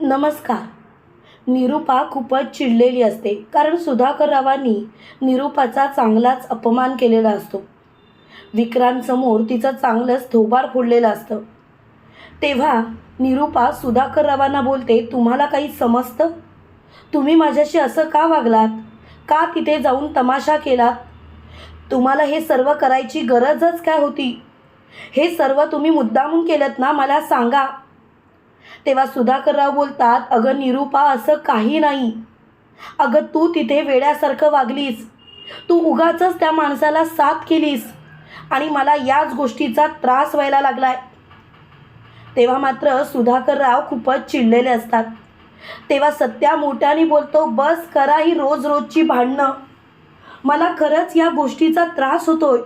नमस्कार. निरूपा खूपच चिडलेली असते कारण सुधाकररावांनी निरूपाचा चांगलाच अपमान केलेला असतो. विक्रांतसमोर तिचं चांगलंच थोबाड फोडलेलं असतं. तेव्हा निरूपा सुधाकररावांना बोलते तुम्हाला काही समजतं? तुम्ही माझ्याशी असं का वागलात? का तिथे जाऊन तमाशा केलात? तुम्हाला हे सर्व करायची गरजच काय होती? हे सर्व तुम्ही मुद्दामून केलं ना मला सांगा. तेव्हा सुधाकरराव बोलतात अगं निरूपा असं काही नाही. अगं तू तिथे वेड्यासारखं वागलीस. तू उगाचच त्या माणसाला साथ केलीस आणि मला याच गोष्टीचा त्रास व्हायला लागलाय. तेव्हा मात्र सुधाकरराव खूपच चिडलेले असतात. तेव्हा सत्या मोठ्याने बोलतो बस करा ही रोज रोजची भांडणं. मला खरंच या गोष्टीचा त्रास होतोय.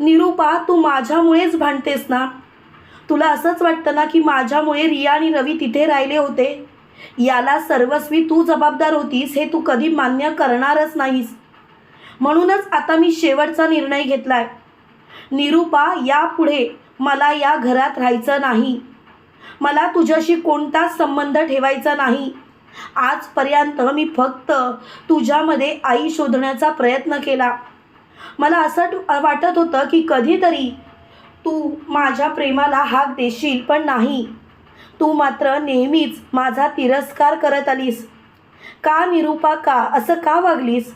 निरूपा तू माझ्यामुळेच भांडतेस ना? तुला असंच वाटतं ना की माझ्यामुळे रिया आणि रवी तिथे राहिले होते? याला सर्वस्वी तू जबाबदार होतीस हे तू कधी मान्य करणारच नाहीस. म्हणूनच आता मी शेवटचा निर्णय घेतलाय. निरूपा यापुढे मला या घरात राहायचं नाही. मला तुझ्याशी कोणताच संबंध ठेवायचा नाही. आजपर्यंत मी फक्त तुझ्यामध्ये आई शोधण्याचा प्रयत्न केला. मला असं ट- वाटत होतं की कधीतरी तू माझ्या प्रेमाला हाक देशील पण नाही. तू मात्र नेहमीच माझा तिरस्कार करत आलीस. का निरूपा का? असं का वागलीस?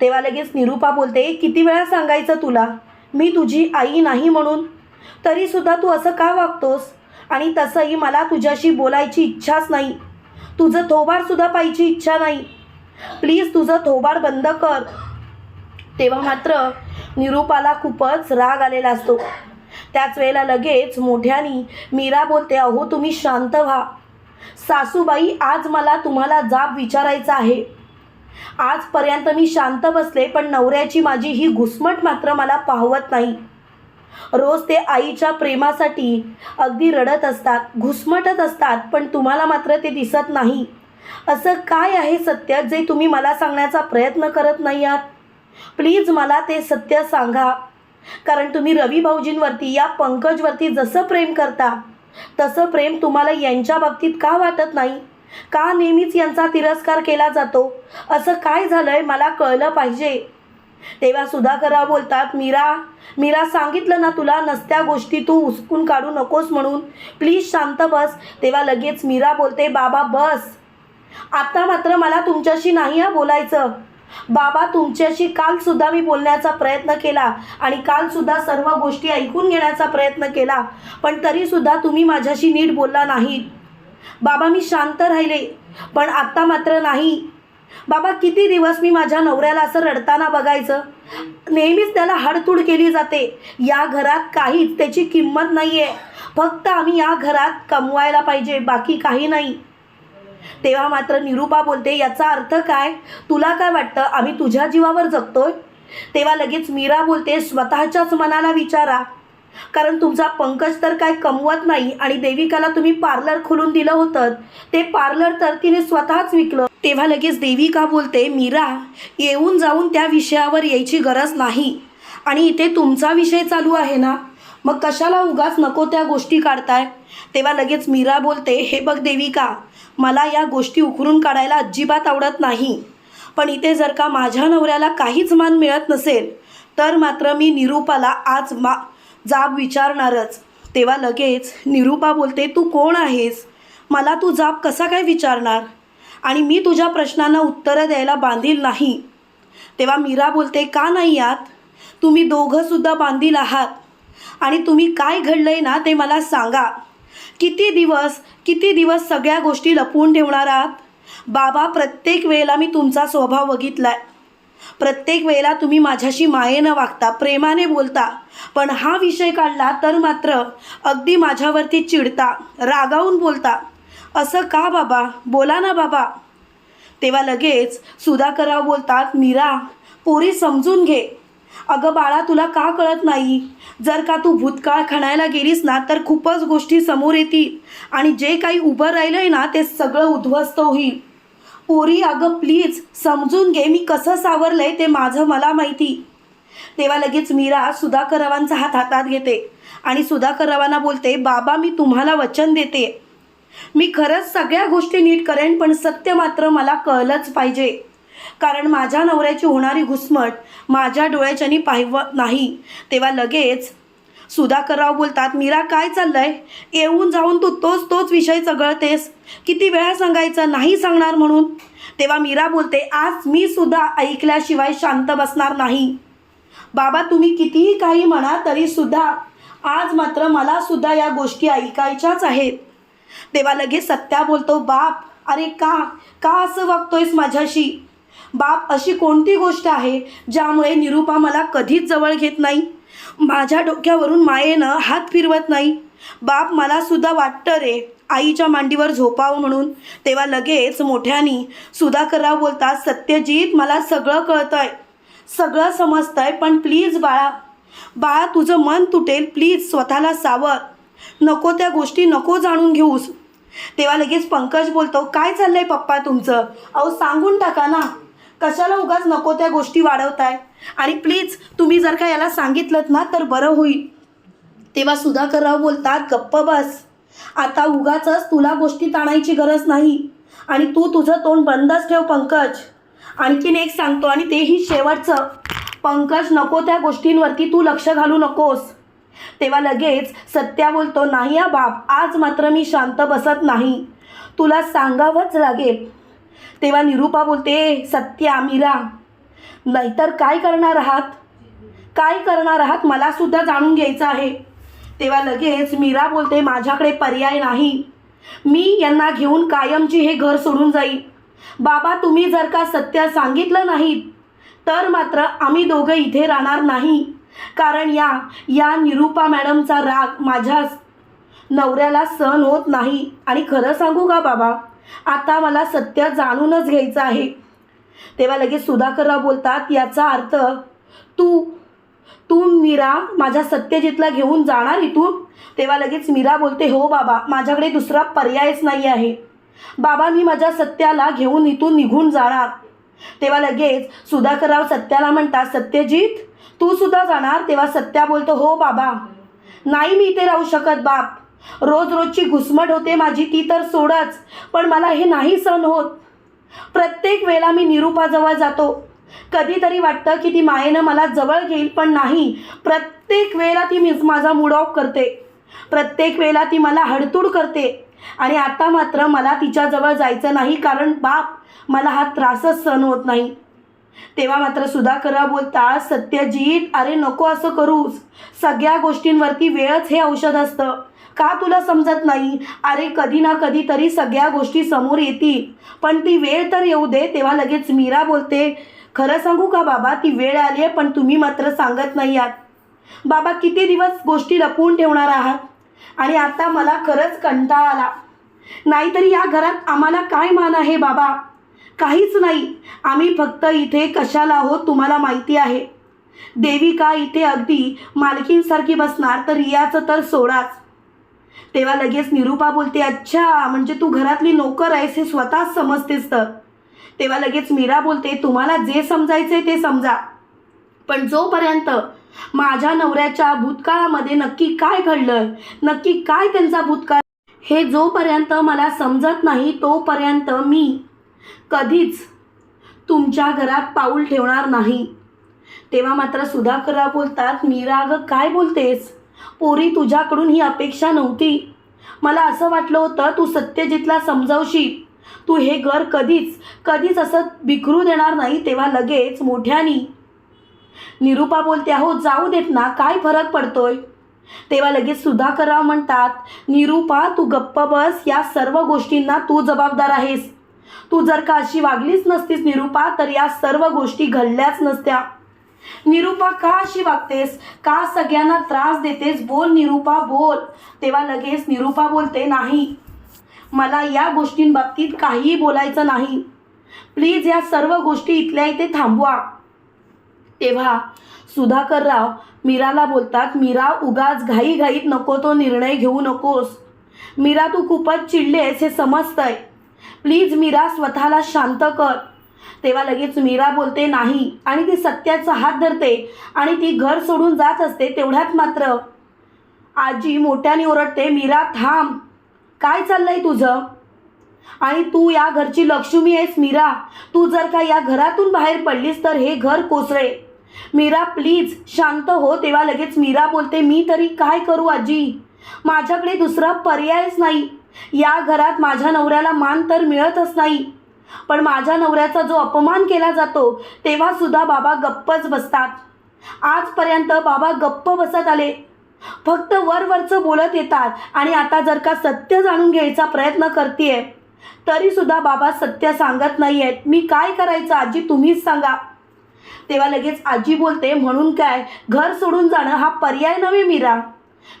तेव्हा लगेच निरूपा बोलते किती वेळा सांगायचं तुला? मी तुझी आई नाही म्हणून. तरीसुद्धा तू असं का वागतोस? आणि तसंही मला तुझ्याशी बोलायची इच्छाच नाही. तुझं थोबाडसुद्धा पाहिजे इच्छा नाही. प्लीज तुझं थोबाड बंद कर. तेव्हा मात्र निरूपाला खूपच राग आलेला असतो. त्याच वेळेला लगेच मोठ्यानी मीरा बोलते अहो तुम्ही शांत व्हा. सासूबाई आज मला तुम्हाला जाब विचारायचा आहे. आजपर्यंत मी शांत बसले पण नवऱ्याची माझी ही घुसमट मात्र मला पाहवत नाही. रोज ते आईच्या प्रेमासाठी अगदी रडत असतात घुसमटत असतात पण तुम्हाला मात्र ते दिसत नाही. असं काय आहे सत्य जे तुम्ही मला सांगण्याचा प्रयत्न करत नाही आहात? प्लीज मला ते सत्य सांगा. कारण तुम्ही रवी भाऊजींवरती या पंकजवरती जसं प्रेम करता तसं प्रेम तुम्हाला यांच्या बाबतीत का वाटत नाही? का नेहमीच यांचा तिरस्कार केला जातो? असं काय झालंय मला कळलं पाहिजे. तेव्हा सुधाकरराव बोलतात मीरा मीरा सांगितलं ना तुला नसत्या गोष्टी तू उचकून काढू नकोस म्हणून. प्लीज शांत बस. तेव्हा लगेच मीरा बोलते बाबा बस. आता मात्र मला तुमच्याशी नाही हा बोलायचं. बाबा तुमच्याशी कालसुद्धा मी बोलण्याचा प्रयत्न केला आणि कालसुद्धा सर्व गोष्टी ऐकून घेण्याचा प्रयत्न केला पण तरीसुद्धा तुम्ही माझ्याशी नीट बोलला नाही. बाबा मी शांत राहिले पण आत्ता मात्र नाही. बाबा किती दिवस मी माझ्या नवऱ्याला असं रडताना बघायचं? नेहमीच त्याला हडतूड केली जाते. या घरात काहीच त्याची किंमत नाही आहे फक्त आम्ही या घरात कमवायला पाहिजे बाकी काही नाही. तेव्हा मात्र निरूपा बोलते याचा अर्थ काय? तुला काय वाटतं? आम्ही तुझ्या जीवावर जगतोय? तेव्हा लगेच मीरा बोलते स्वतःच्याच मनाला विचारा. कारण तुमचा पंकज तर काय कमवत नाही आणि देविकाला तुम्ही पार्लर खोलून दिलं होतं. ते पार्लर तर तिने स्वतःच विकलं. तेव्हा लगेच देविका बोलते मीरा येऊन जाऊन त्या विषयावर यायची गरज नाही. आणि इथे तुमचा विषय चालू आहे ना? मग कशाला उगाच नको त्या गोष्टी काढताय? तेव्हा लगेच मीरा बोलते हे बघ देविका मला या गोष्टी उकरून काढायला अजिबात आवडत नाही. पण इथे जर का माझ्या नवऱ्याला काहीच मान मिळत नसेल तर मात्र मी निरूपाला आज मा जाब विचारणारच. तेव्हा लगेच निरूपा बोलते तू कोण आहेस? मला तू जाब कसा काय विचारणार? आणि मी तुझ्या प्रश्नांना उत्तरं द्यायला बांधील नाही. तेव्हा मीरा बोलते का नाही आत? तुम्ही दोघंसुद्धा बांधील आहात. आणि तुम्ही काय घडलंय ना ते मला सांगा. किती दिवस किती दिवस सगळ्या गोष्टी लपवून ठेवणार आहात? बाबा प्रत्येक वेळेला मी तुमचा स्वभाव बघितलाय. प्रत्येक वेळेला तुम्ही माझ्याशी मायेनं वागता प्रेमाने बोलता. पण हा विषय काढला तर मात्र अगदी माझ्यावरती चिडता रागावून बोलता. असं का बाबा? बोला ना बाबा. तेव्हा लगेच सुधाकरराव बोलतात मीरा पोरी समजून घे. अगं बाळा तुला का कळत नाही? जर का तू भूतकाळ खणायला गेलीस ना तर खूपच गोष्टी समोर येतील. आणि जे काही उभं राहिलं आहे ना ते सगळं उद्ध्वस्त होईल. पोरी अगं प्लीज समजून घे मी कसं सावरलंय ते माझं मला माहिती. तेव्हा लगेच मीरा सुधाकरवांचा हात हातात घेते आणि सुधाकरवांना बोलते बाबा मी तुम्हाला वचन देते. मी खरंच सगळ्या गोष्टी नीट करेन पण सत्य मात्र मला कळलंच पाहिजे. कारण माझ्या नवऱ्याची होणारी घुसमट माझ्या डोळ्याच्यानी पाहिव नाही. तेव्हा लगेच सुधाकरराव बोलतात मीरा काय चाललंय? येऊन जाऊन तू तोच तोच विषय चगळतेस. किती वेळा सांगायचं नाही सांगणार म्हणून? तेव्हा मीरा बोलते आज मी सुद्धा ऐकल्याशिवाय शांत बसणार नाही. बाबा तुम्ही कितीही काही म्हणा तरी सुद्धा आज मात्र मला सुद्धा या गोष्टी ऐकायच्याच आहेत. तेव्हा लगेच सत्या बोलतो बाप अरे का? का असं वागतोयस माझ्याशी? बाप अशी कोणती गोष्ट आहे ज्यामुळे निरूपा मला कधीच जवळ घेत नाही? माझ्या डोक्यावरून मायेनं हात फिरवत नाही. बाप मला सुद्धा वाटतं रे आईच्या मांडीवर झोपावं म्हणून. तेव्हा लगेच मोठ्यानी सुधाकरराव बोलतात सत्यजित मला सगळं कळतंय. सगळं समजतंय पण प्लीज बाळा. बाळा तुझं मन तुटेल. प्लीज स्वतःला सावर नको त्या गोष्टी नको जाणून घेऊस. तेव्हा लगेच पंकज बोलतो काय चाललंय पप्पा तुमचं? अहो सांगून टाका ना. कशाला उगाच नको त्या गोष्टी वाढवताय? आणि प्लीज तुम्ही जर का याला सांगितलं ना तर बरं होईल. तेव्हा सुधाकरराव बोलतात गप्प बस. आता उगाचच तुला गोष्टी ताणायची गरज नाही. आणि तू तुझं तोंड बंदच ठेव पंकज. आणखीन एक सांगतो आणि तेही शेवटचं. पंकज नको त्या गोष्टींवरती तू लक्ष घालू नकोस. तेव्हा लगेच सत्या बोलतो नाही हा बाप आज मात्र मी शांत बसत नाही. तुला सांगावंच लागेल. तेव्हा निरूपा बोलते सत्या मीरा नाहीतर काय करणार आहात? काय करणार आहात? मलासुद्धा जाणून घ्यायचं आहे. तेव्हा लगेच मीरा बोलते माझ्याकडे पर्याय नाही. मी यांना घेऊन कायमची हे घर सोडून जाईल बाबा तुम्ही जर का सत्य सांगितलं नाहीत तर मात्र आम्ही दोघं इथे राहणार नाही. कारण या या निरूपा मॅडमचा राग माझ्या नवऱ्याला सहन होत नाही. आणि खरं सांगू का बाबा? आता मला सत्य जाणूनच घ्यायचं आहे. तेव्हा लगेच सुधाकरराव बोलतात याचा अर्थ तू तू मीरा माझ्या सत्यजितला घेऊन जाणार इथून? तेव्हा लगेच मीरा बोलते हो बाबा माझ्याकडे दुसरा पर्यायच नाही आहे. बाबा मी माझ्या सत्याला घेऊन इथून निघून जाणार. तेव्हा लगेच सुधाकरराव सत्याला म्हणतात सत्यजित तू सुद्धा जाणार? तेव्हा सत्या बोलतो हो बाबा. नाही मी इथे राहू शकत बाप. रोज रोजची घुसमट होते माझी ती तर सोडच. पण मला हे नाही सण होत. प्रत्येक वेळेला मी निरूपाजवळ जातो. कधीतरी वाटतं की ती मायेनं मला जवळ घेईल पण नाही. प्रत्येक वेळेला ती मी माझा मूड ऑफ करते. प्रत्येक वेळेला ती मला हडतूड करते. आणि आता मात्र मला तिच्याजवळ जायचं नाही कारण बाप मला हा त्रासच सहन होत नाही. तेव्हा मात्र सुधाकरराव बोलता सत्यजित अरे नको असं करूस. सगळ्या गोष्टींवरती वेळच हे औषध असतं. का तुला समजत नाही? अरे कधी ना कधी तरी सगळ्या गोष्टी समोर येतील. पण ती वेळ तर येऊ दे. तेव्हा लगेच मीरा बोलते खरं सांगू का बाबा ती वेळ आली आहे पण तुम्ही मात्र सांगत नाही आहात. बाबा किती दिवस गोष्टी लपवून ठेवणार आहात? आणि आता मला खरंच कंटाळा आला. नाहीतरी या घरात आम्हाला काय मान आहे बाबा? काहीच नाही. आम्ही फक्त इथे कशाला आहोत तुम्हाला माहिती आहे. देविका इथे अगदी मालकींसारखी बसणार तर रियाचं तर सोडाच. तेव्हा लगेच निरूपा बोलते अच्छा म्हणजे तू घरातली नोकर आहेस हे स्वतःच समजतेस तर. तेव्हा लगेच मीरा बोलते तुम्हाला जे समजायचे ते समजा. पण जोपर्यंत माझ्या नवऱ्याच्या भूतकाळामध्ये नक्की काय घडलं नक्की काय त्यांचा भूतकाळ हे जोपर्यंत मला समजत नाही तोपर्यंत मी कधीच तुमच्या घरात पाऊल ठेवणार नाही. तेव्हा मात्र सुधाकरराव बोलतात मीरा अगं काय बोलतेस? पोरी तुझ्याकडून ही अपेक्षा नव्हती. मला असं वाटलं होतं तू सत्यजितला समजावशील तू हे घर कधीच कधीच असं बिखरू देणार नाही. तेव्हा लगेच मोठ्यानी निरूपा बोलते अहो जाऊ देत ना काय फरक पडतोय? तेव्हा लगेच सुधाकरराव म्हणतात निरूपा तू गप्प बस या सर्व गोष्टींना तू जबाबदार आहेस. तू जर का अशी वागलीच नसतीस निरूपा तर या सर्व गोष्टी घडल्याच नसत्या. निरूपा का अशी वागतेस? का सगळ्यांना त्रास देतेस? बोल निरूपा बोल. तेव्हा लगेच निरूपा बोलते नाही. मला या गोष्टींबाबतीत काहीही बोलायचं नाही. प्लीज या सर्व गोष्टी इथल्या इथे थांबवा. तेव्हा सुधाकरराव मीराला बोलतात मीरा उगाच घाईघाईत नको तो निर्णय घेऊ नकोस. मीरा तू खूपच चिडलेस हे समजतंय. प्लीज मीरा स्वतःला शांत कर. तेव्हा लगेच मीरा बोलते नाही. आणि ती सत्याचा हात धरते आणि ती घर सोडून जात असते तेवढ्यात मात्र. आजी मोठ्याने ओरडते मीरा थांब. काय चाललंय तुझं? आणि तू या घरची लक्ष्मी आहेस मीरा. तू जर का या घरातून बाहेर पडलीस तर हे घर कोसळे. मीरा प्लीज शांत हो. तेव्हा लगेच मीरा बोलते मी तरी काय करू आजी? माझ्याकडे दुसरा पर्यायच नाही. या घरात माझ्या नवऱ्याला मान तर मिळतच नाही. पण माझ्या नवऱ्याचा जो अपमान केला जातो तेव्हा सुद्धा बाबा गप्पच बसतात. आजपर्यंत बाबा गप्प बसत आले. फक्त वरवरचं बोलत येतात आणि आता जर का सत्य जाणून घ्यायचा प्रयत्न करते तरी सुद्धा बाबा सत्य सांगत नाही आहेत मी काय करायचं आजी तुम्हीच सांगा. तेव्हा लगेच आजी बोलते म्हणून काय? घर सोडून जाणं हा पर्याय नव्हे मीरा.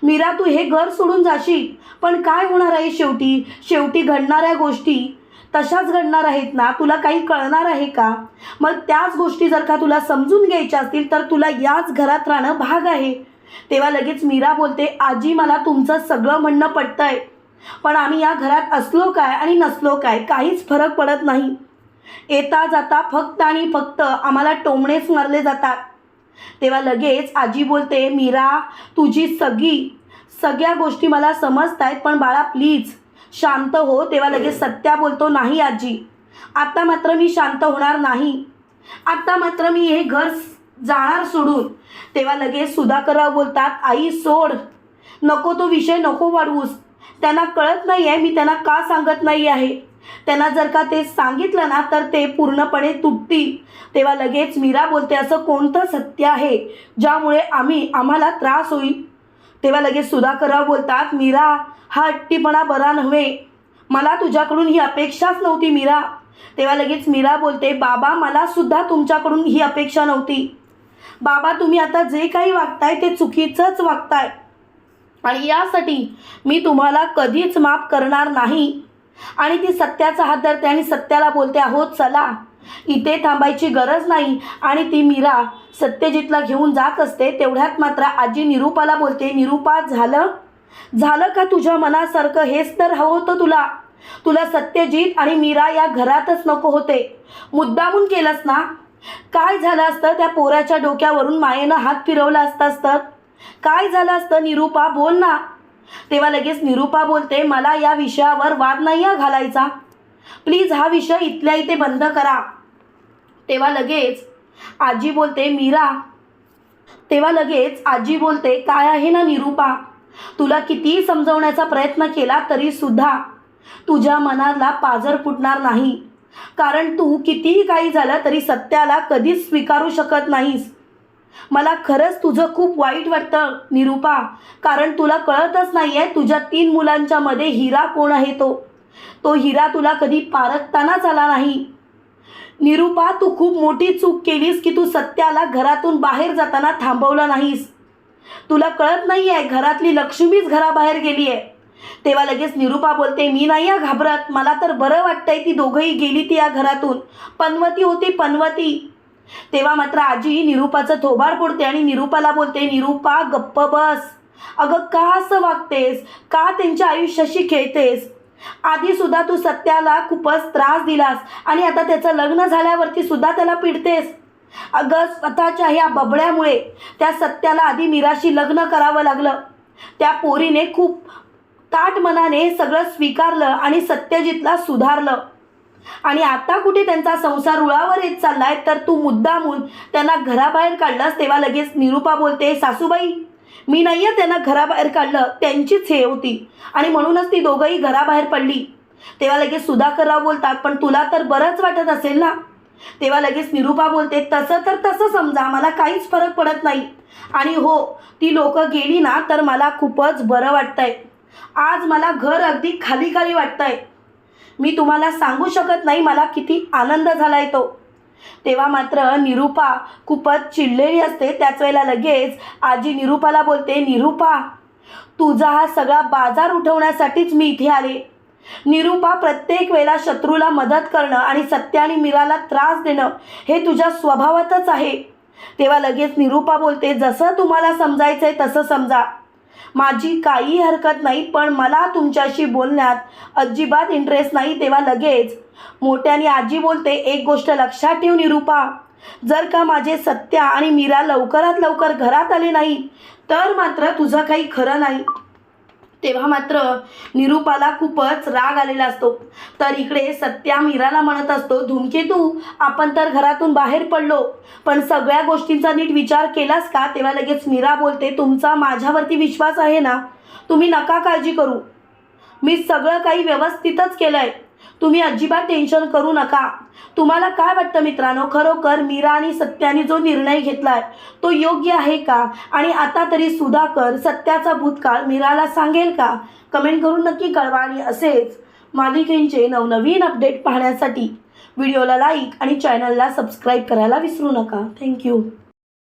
मीरा तू हे घर सोडून जाशील. पण काय होणार आहे शेवटी? शेवटी घडणाऱ्या गोष्टी तशाच घडणार आहेत ना? तुला काही कळणार आहे का? मग त्याच गोष्टी जर का तुला समजून घ्यायच्या असतील तर तुला याच घरात राहणं भाग आहे. तेव्हा लगेच मीरा बोलते आजी मला तुमचं सगळं म्हणणं पटतंय. पण आम्ही या घरात असलो काय आणि नसलो काय काहीच फरक पडत नाही. येता जाता फक्त आणि फक्त आम्हाला टोमणेच मारले जातात. तेव्हा लगेच आजी बोलते मीरा तुझी सगळी सगळ्या गोष्टी मला समजत आहेत पण बाळा प्लीज शांत हो. तेव्हा लगेच सत्या बोलतो नाही आजी आत्ता मात्र मी शांत होणार नाही. आत्ता मात्र मी हे घर जाणार सोडून. तेव्हा लगेच सुधाकरराव बोलतात आई सोड. नको तो विषय नको वाढवूस. त्यांना कळत नाही आहे मी त्यांना का सांगत नाही आहे? त्यांना जर का ते सांगितलं ना तर ते पूर्णपणे तुटतील. तेव्हा लगेच मीरा बोलते असं कोणतं सत्य आहे ज्यामुळे आम्ही आम्हाला त्रास होईल? तेव्हा लगेच सुधाकरराव बोलतात मीरा हा हट्टीपणा बरा नव्हे. मला तुझ्याकडून ही अपेक्षाच नव्हती मीरा. तेव्हा लगेच मीरा बोलते बाबा मला सुद्धा तुमच्याकडून ही अपेक्षा नव्हती. बाबा तुम्ही आता जे काही वागताय ते चुकीचंच वागताय. आणि यासाठी मी तुम्हाला कधीच माफ करणार नाही. आणि ती सत्याचा हात धरते आणि सत्याला बोलते आहो चला. इथे थांबायची गरज नाही. आणि ती मीरा सत्यजितला घेऊन जात असते. तेवढ्यात मात्र आजी निरूपाला बोलते निरूपा झालं? झालं का तुझ्या मनासारखं? हेच तर हवं होतं तुला. तुला सत्यजित आणि मीरा या घरातच नको होते. मुद्दामून केलंस ना? काय झालं असतं? त्या पोराच्या डोक्यावरून मायेनं हात फिरवला असतास तर? काय झालं असतं? निरूपा बोल ना. तेव्हा लगेच निरूपा बोलते मला या विषयावर वाद नाही घालायचा. प्लीज हा विषय इथल्या इथे बंद करा. तेव्हा लगेच आजी बोलते मीरा. तेव्हा लगेच आजी बोलते काय आहे ना निरूपा? तुला कितीही समजवण्याचा प्रयत्न केला तरी सुद्धा तुझ्या मनाला पाजर फुटणार नाही. कारण तू कितीही काही झालं तरी सत्याला कधीच स्वीकारू शकत नाहीस. मला खरंच तुझं खूप वाईट वाटतं निरूपा. कारण तुला कळतच नाही आहे तुझ्या तीन मुलांच्या मध्ये हिरा कोण आहे तो? तो हिरा तुला कधी पारखतानाच आला नाही. निरूपा तू खूप मोठी चूक केलीस की तू सत्याला घरातून बाहेर जाताना थांबवलं नाहीस. तुला कळत नाही आहे घरातली लक्ष्मीच घराबाहेर गेली आहे तेव्हा लगेच निरूपा बोलते मी नाही या घाबरत. मला तर बरं वाटतंय ती दोघंही गेली ती या घरातून. पनवती होती पनवती. तेव्हा मात्र आजी निरूपाचं थोबाड फोडते आणि निरूपाला बोलते निरूपा गप्प बस. अगं का असं वागतेस? का त्यांच्या आयुष्याशी खेळतेस? आधी सुद्धा तू सत्याला खूपच त्रास दिलास आणि आता त्याचं लग्न झाल्यावरती सुद्धा त्याला पिडतेस. अगं स्वतःच्या ह्या बबड्यामुळे त्या सत्याला आधी मीराशी लग्न करावं लागलं. त्या पोरीने खूप ताट मनाने सगळं स्वीकारलं आणि सत्यजितला सुधारलं. आणि आता कुठे त्यांचा संसार रुळावर येत चाललाय तर तू मुद्दामून त्यांना घराबाहेर काढलास तेव्हा लगेच निरूपा बोलते सासूबाई मी नाही आहे त्यांना घराबाहेर काढलं त्यांचीच हे होती. आणि म्हणूनच ती दोघंही घराबाहेर पडली. तेव्हा लगेच सुधाकरराव बोलतात पण तुला तर बरंच वाटत असेल ना? तेव्हा लगेच निरूपा बोलते तसं तर तसं समजा मला काहीच फरक पडत नाही. आणि हो ती लोकं गेली ना तर मला खूपच बरं वाटतंय. आज मला घर अगदी खाली खाली वाटतंय. मी तुम्हाला सांगू शकत नाही मला किती आनंद झालाय तो. तेव्हा मात्र निरूपा खूपच चिडलेली असते. त्याच वेळेला लगेच आजी निरूपाला बोलते निरूपा तुझा हा सगळा बाजार उठवण्यासाठीच मी इथे आले. निरूपा प्रत्येक वेळेला शत्रूला मदत करणं आणि सत्य आणि मीराला त्रास देणं हे तुझ्या स्वभावातच आहे. तेव्हा लगेच निरूपा बोलते जसं तुम्हाला समजायचं आहे तसं समजा. माझी काही हरकत नाही पण मला तुमच्याशी बोलण्यात अजिबात इंटरेस्ट नाही तेव्हा लगेच. मोठ्याने आजी बोलते एक गोष्ट लक्षात ठेव निरूपा. जर का माझे सत्या आणि मीरा लवकरात लवकर घरात आले नाही तर मात्र तुझं काही खरं नाही. तेव्हा मात्र निरूपाला खूपच राग आलेला असतो. तर इकडे सत्या मीराला म्हणत असतो धूमकेतू आपण तर घरातून बाहेर पडलो. पण सगळ्या गोष्टींचा नीट विचार केलास का? तेव्हा लगेच मीरा बोलते तुमचा माझ्यावरती विश्वास आहे ना? तुम्ही नका काळजी करू. मी सगळं काही व्यवस्थितच केलं आहे तुम्ही अजिबात टेन्शन करू नका. तुम्हाला काय वाटतं मित्रांनो? खरोखर मीरा आणि सत्याने जो निर्णय घेतलाय तो योग्य आहे का? आणि आता तरी सुधाकर सत्याचा भूतकाळ मीराला सांगेल का? कमेंट करून नक्की कळवा आणि असेच मालिकेंचे नवनवीन अपडेट पाहण्यासाठी. व्हिडिओला लाईक आणि चॅनलला सबस्क्राईब करायला विसरू नका. थँक्यू